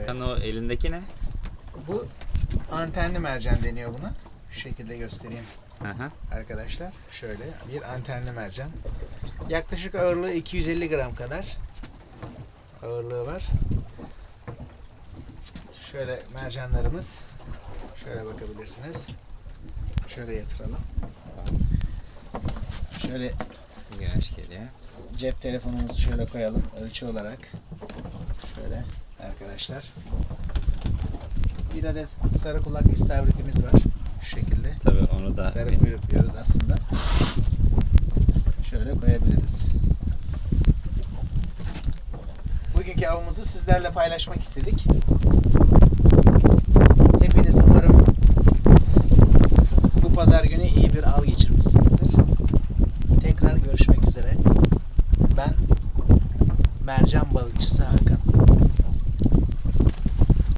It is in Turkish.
Hakan o elindeki ne? Bu antenli mercan deniyor buna. Şu şekilde göstereyim hı. arkadaşlar. Şöyle bir antenli mercan. Yaklaşık ağırlığı 250 gram kadar ağırlığı var. Şöyle mercanlarımız. Şöyle bakabilirsiniz. Şöyle yatıralım. Şöyle Güneş geliyor. cep telefonumuzu şöyle koyalım ölçü olarak. Arkadaşlar. Bir adet sarı kulak istavritimiz var. Şu şekilde. Tabii onu da Sarı kuyruk diyoruz aslında. Şöyle koyabiliriz. Bugünkü avımızı sizlerle paylaşmak istedik. Hepiniz umarım bu pazar günü iyi bir av geçirmişsinizdir. Tekrar görüşmek üzere. Ben mercan balıkçısı Hakan.